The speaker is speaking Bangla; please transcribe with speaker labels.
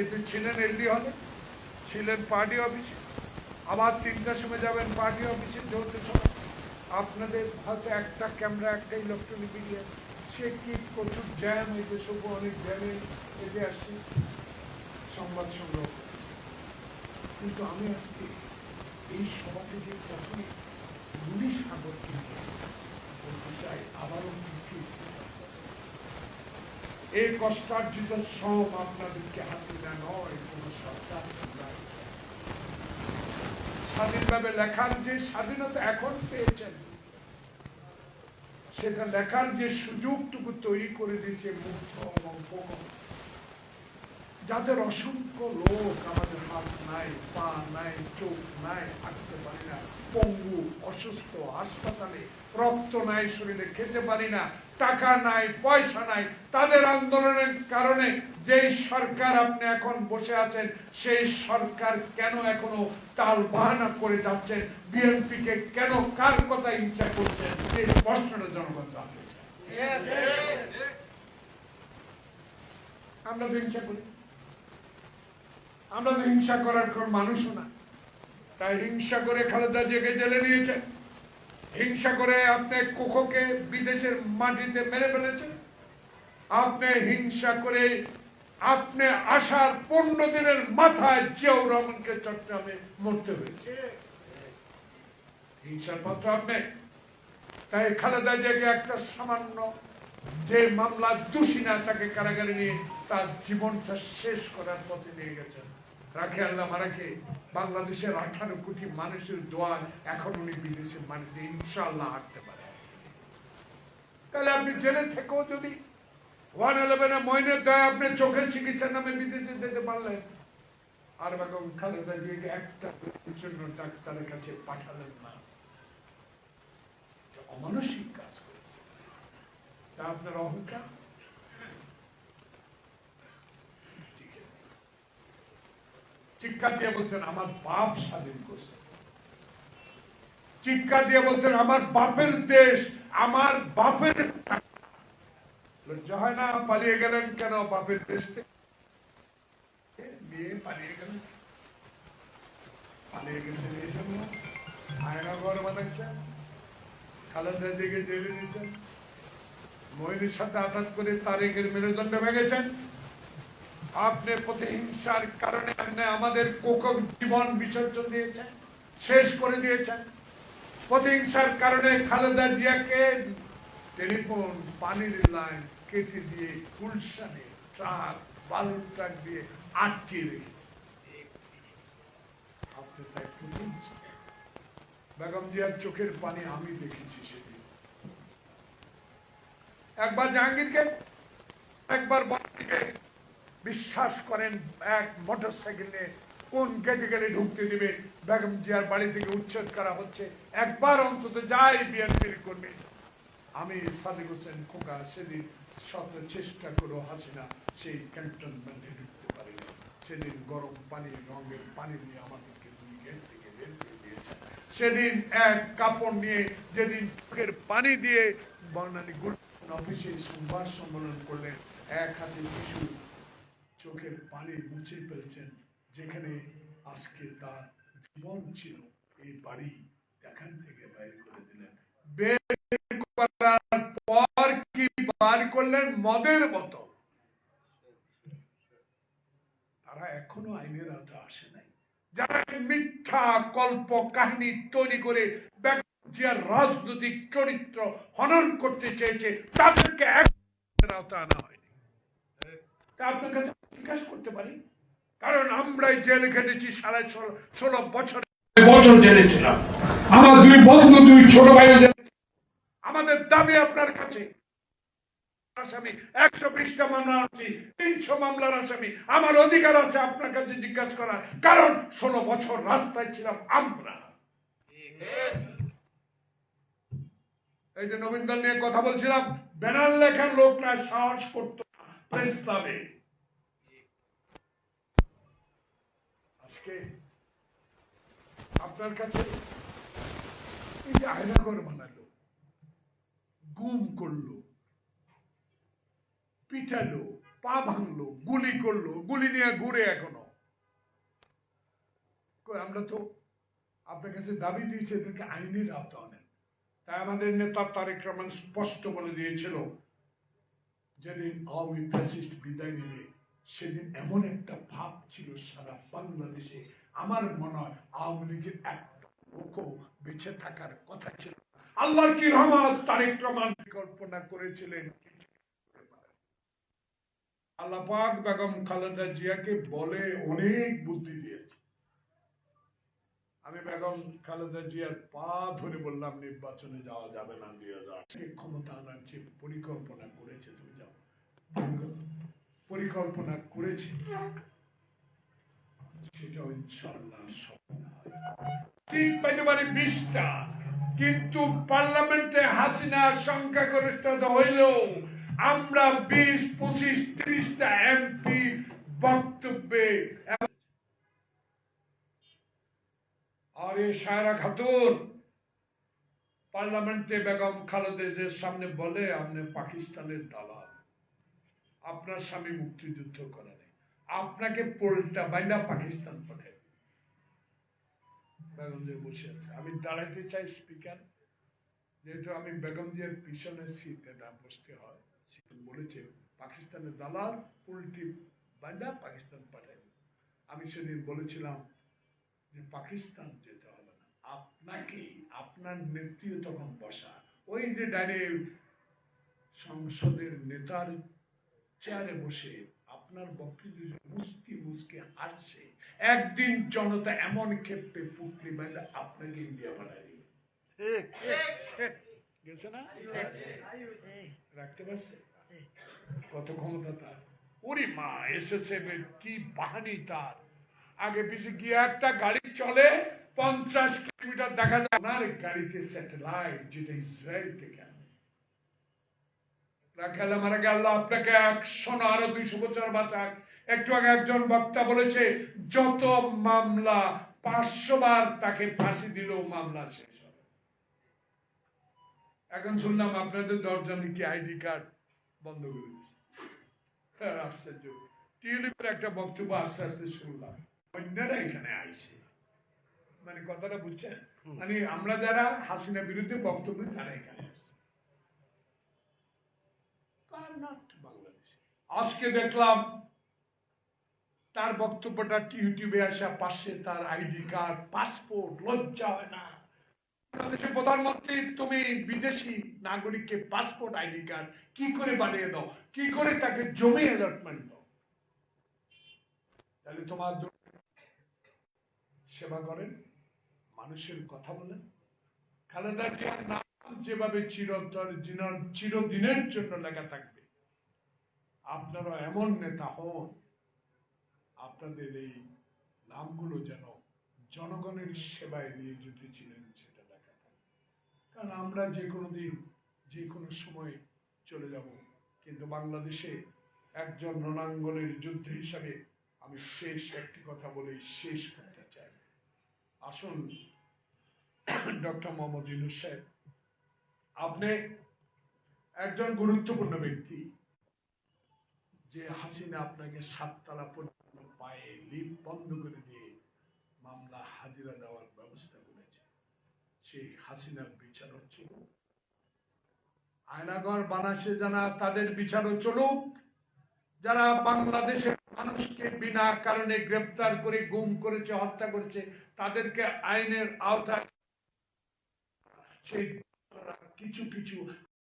Speaker 1: এতে ছিলেন এলডি হলে, ছিলেন পার্টি অফিসে। আবার তিনটার সময় যাবেন পার্টি অফিসে যৌথ সভা। আপনাদের হয়তো একটা ক্যামেরা একটা ইলেকট্রনিক মিডিয়া। সে কি প্রচুর জ্যাম, এই যে সব অনেক জ্যামে এতে আসছে। সংবাদ সংগ্রহ। কিন্তু আমি আজকে এই সভা থেকে প্রথমে পুলিশ সাগর কিনতে বলতে চাই আবারও পিছিয়ে এই কষ্টার্জিত শ্রম আপনাদেরকে হাসিনা নয়, কোন সরকার স্বাধীনভাবে লেখার যে স্বাধীনতা এখন পেয়েছেন, সেটা লেখার যে সুযোগটুকু তৈরি করে দিয়েছে মুক্ত এবং। যাদের অসংখ্য লোক আমাদের হাত নাই, পা নাই, চোখ নাই হাঁটতে পারি না, পঙ্গু, অসুস্থ, হাসপাতালে রক্ত নাই, শরীরে খেতে পারি না, টাকা নাই, পয়সা নাই, তাদের আন্দোলনের কারণে যে সরকার আপনি এখন বসে আছেন, সেই সরকার কেন এখনও তাল বাহানা করে যাচ্ছেন? বিএনপি কে কেন কার কথা ইচ্ছা করছেন? এই প্রশ্নটা জনগণ জানতে। আমরা তো হিংসা করি। আমরা তো হিংসা করার কোন মানুষও না। তাই হিংসা করে খালেদা জিয়াকে জেলে নিয়েছেন হিংসা করে আপনি কোকোকে বিদেশের মাটিতে মেরে ফেলেছেন আপনি হিংসা করে আপনি আসার পনেরো দিনের মাথায় জিয়াউর রহমানকে চট্টগ্রামে মরতে হয়েছে। হিংসার পাত্র আপনি। তাই খালেদা জিয়াকে একটা সামান্য যে মামলা দোষী না তাকে কারাগারে নিয়ে তার জীবনটা শেষ করার পথে নিয়ে গেছেন। রাখে আল্লাহ মারাকে বাংলাদেশের আঠারো কোটি মানুষের দোয়া এখন উনি বিদেশের মাটিতে ইনশাআল্লাহ হাঁটতে পারে তাহলে আপনি জেলে থেকেও যদি। ওয়ান ইলেভেনে মইনের দয়া আপনি চোখের চিকিৎসার নামে বিদেশে যেতে পারলেন। আর বেগম খালেদা জিয়াকে একটা জন্য ডাক্তারের কাছে পাঠালেন না। অমানসিক কাজ করেছে তা আপনার অহংকার দিয়ে বলতেন, আমার বাপ স্বাধীন করছে। দিয়ে বলতেন, আমার বাপের দেশ, আমার বাপের লজ্জা হয় না পালিয়ে গেলেন কেন বাপের দেশ পালিয়ে গেলেন পালিয়ে গেছেন এই জন্য। আয়না ঘর বানাইছেন খালেদা দিকে জেলে দিয়েছেন মহিলার সাথে আঘাত করে তারেকের মেরুদণ্ড ভেঙেছেন। আপনি প্রতিহিংসার কারণে আপনি আমাদের কোকক জীবন বিসর্জন দিয়েছেন, শেষ করে দিয়েছেন। প্রতিহিংসার কারণে খালেদা জিয়াকে টেলিফোন, পানির লাইন কেটে দিয়ে গুলশানে ট্রাক, বালুর ট্রাক দিয়ে আটকে রেখেছে। আপনি তাই প্রতিহিংসা। বেগম জিয়ার চোখের পানি আমি দেখেছি সেদিন। একবার জাহাঙ্গীরকে, একবার বাড়িকে বিশ্বাস করেন এক মোটর সাইকেল নিয়ে কোন গেলে ঢুকতে দিবে? বেগম জিয়ার বাড়ি থেকে উচ্ছেদ করা হচ্ছে। একবার অন্তত যাই বিএনপির কর্মী। আমি সাদিক হোসেন খোকা, সেদিন শত চেষ্টা করে হাসিনা সেই ক্যান্টনমেন্টে ঢুকতে পারিনি। সেদিন গরম পানি, রঙের পানি দিয়ে আমাদেরকে দুই গেট থেকে বের করে দিয়েছে। সেদিন এক কাপড় নিয়ে যেদিন পানি দিয়ে বর্ণালী গুলশান অফিসে সংবাদ সম্মেলন করলেন এক হাতে শিশু চোখের পানি মুছে ফেলছেন, যেখানে আজকে তার জীবন ছিল। এই বাড়ি এখান থেকে বাইর করে দিলেন। পর কি বার করলেন? মদের বোতল তারা এখনও আইনের আওতা আসে নাই। যারা মিথ্যা কল্প কাহিনী তৈরি করে জিয়ার রাজনৈতিক চরিত্র হনন করতে চেয়েছে তাদেরকে এক আওতা আনা হয়নি। তা আপনার কাছে জিজ্ঞাসা করতে পারি? কারণ আমরাই জেলে খেটেছি সাড়ে ষোলো বছর। বছর জেলে ছিলাম। আমার দুই বন্ধু দুই ছোট ভাই আমাদের দাবি আপনার কাছে। আসামি একশো বিশটা মামলা আছে তিনশো মামলার আসামি। আমার অধিকার আছে আপনার কাছে জিজ্ঞাসা করার। কারণ ষোলো বছর রাস্তায় ছিলাম আমরা। এই যে নবীন দল নিয়ে কথা বলছিলাম, ব্যানার লেখার লোকরা সাহস করতো প্রেস আজকে আপনার কাছে এই যে আয়নাগর বানালো, গুম করল, পিটালো, পা ভাঙলো, গুলি করল, গুলি নিয়ে ঘুরে এখনও। আমরা তো আপনার কাছে দাবি দিয়েছি, এদেরকে আইনের আওতা আনেন। আমাদের নেতা তারেক রহমান স্পষ্ট বলে দিয়েছিল, যেদিন আওয়ামী ফ্যাসিস্ট বিদায় নেবে, সেদিন এমন একটা ভাব ছিল সারা বাংলাদেশে। আমার মনে হয় আওয়ামী লীগের একটা লোকও বেঁচে থাকার কথা ছিল আল্লাহর কি রহমান তারেক রহমান কল্পনা করেছিলেন। আল্লাহ পাক বেগম খালেদা জিয়াকে বলে অনেক বুদ্ধি দিয়েছে। আমি বেগম খালেদা জিয়ার পা ধরে বললাম, নির্বাচনে যাওয়া যাবে না যাওয়া সে ক্ষমতা আনার যে পরিকল্পনা করেছে, তুমি যাও। পরিকল্পনা- করেছে কিন্তু পার্লামেন্টে হাসিনার সংখ্যাগরিষ্ঠতা হইলেও আমরা বিশ, পঁচিশ, ত্রিশটা এমপি বক্তব্যে আর এই সায়রা খাতুন। পার্লামেন্টে বেগম খালেদের সামনে বলে, আপনি পাকিস্তানের দালাল। আপনার স্বামী মুক্তিযুদ্ধ করে নাই আপনাকে পোলটা বাইনা পাকিস্তান পাঠায় বেগম জিয়া বসে আছে। আমি দাঁড়াইতে চাই স্পিকার। যেহেতু আমি বেগম জিয়ার পিছনে সিটে না বসতে হয় বলেছে, পাকিস্তানের দালাল উল্টি বাইনা পাকিস্তান পাঠায় আমি সেদিন বলেছিলাম যে, পাকিস্তান যেতে আপনার নেত্রীও তখন বসা। ওই যে ডাইরেক্ট সংসদের নেতার চেয়ারে বসে আপনার বক্তব্য মুসকি মুসকি হাসছে একদিন জনতা এমন ক্ষেত্রে পুত্রী বাইরে আপনাকে ইন্ডিয়া পাঠায় গেছে না? রাখতে পারছে? কত ক্ষমতা তার? ওরে মা এসএসএফ এর কি বাহানি তার? আগে পিছিয়ে গিয়ে একটা গাড়ি চলে পঞ্চাশ কিলোমিটার দেখা যায় আপনার গাড়িতে স্যাটেলাইট যেটা ইসরায়েল থেকে রাখাল আপনাকে একশো না আরও দুইশো বছর বাঁচাক একটু আগে একজন বক্তা বলেছে যত মামলা পাঁচশো বার তাকে ফাঁসি মামলা শেষ হবে। এখন শুনলাম আপনাদের দশজনে কি আইডি কার্ড বন্ধ করে দিচ্ছে হ্যাঁ, আশ্চর্য। টিউলিপের একটা বক্তব্য আস্তে আস্তে শুনলাম। অন্যরা এখানে আইছে মানে কথাটা বুঝছেন? মানে আমরা যারা হাসিনা বিরুদ্ধে বক্তব্য তারা এখানে? আজকে দেখলাম তার বক্তব্যটা ইউটিউবে আসা পাশে তার আইডি কার্ড, পাসপোর্ট, লজ্জা হয় না। বাংলাদেশের প্রধানমন্ত্রী, তুমি বিদেশি নাগরিককে পাসপোর্ট, আইডি কার্ড কি করে বানিয়ে দাও? কি করে তাকে জমি অ্যালটমেন্ট দাও? তাহলে তোমার সেবা করেন, মানুষের কথা বলেন। খালেদা জিয়ার নাম যেভাবে চিরতর চির- চিরদিনের জন্য লেখা থাকবে, আপনারা এমন নেতা হন, আপনাদের এই নামগুলো যেন জনগণের সেবায় নিয়োজিত ছিলেন, সেটা লেখা থাকবে। কারণ আমরা যে কোনো দিন, যে কোনো সময় চলে যাব, কিন্তু বাংলাদেশে একজন রণাঙ্গনের যুদ্ধ হিসাবে আমি শেষ একটি কথা বলে শেষ আসুন, ডক্টর মোহাম্মদ ইউনুস সাহেব। আপনি একজন গুরুত্বপূর্ণ ব্যক্তি। যে হাসিনা আপনাকে সাততলা পর্যন্ত পায়ে লিফট বন্ধ করে দিয়ে মামলা হাজিরা দেওয়ার ব্যবস্থা করেছে, সেই হাসিনার বিচার হচ্ছে। আয়নাগর বানাসে জানা তাদের বিচারও চলুক, যারা বাংলাদেশের মানুষকে বিনা কারণে গ্রেপ্তার করে গুম করেছে, হত্যা করেছে তাদেরকে আইনের আওতায় সেই কিছু কিছু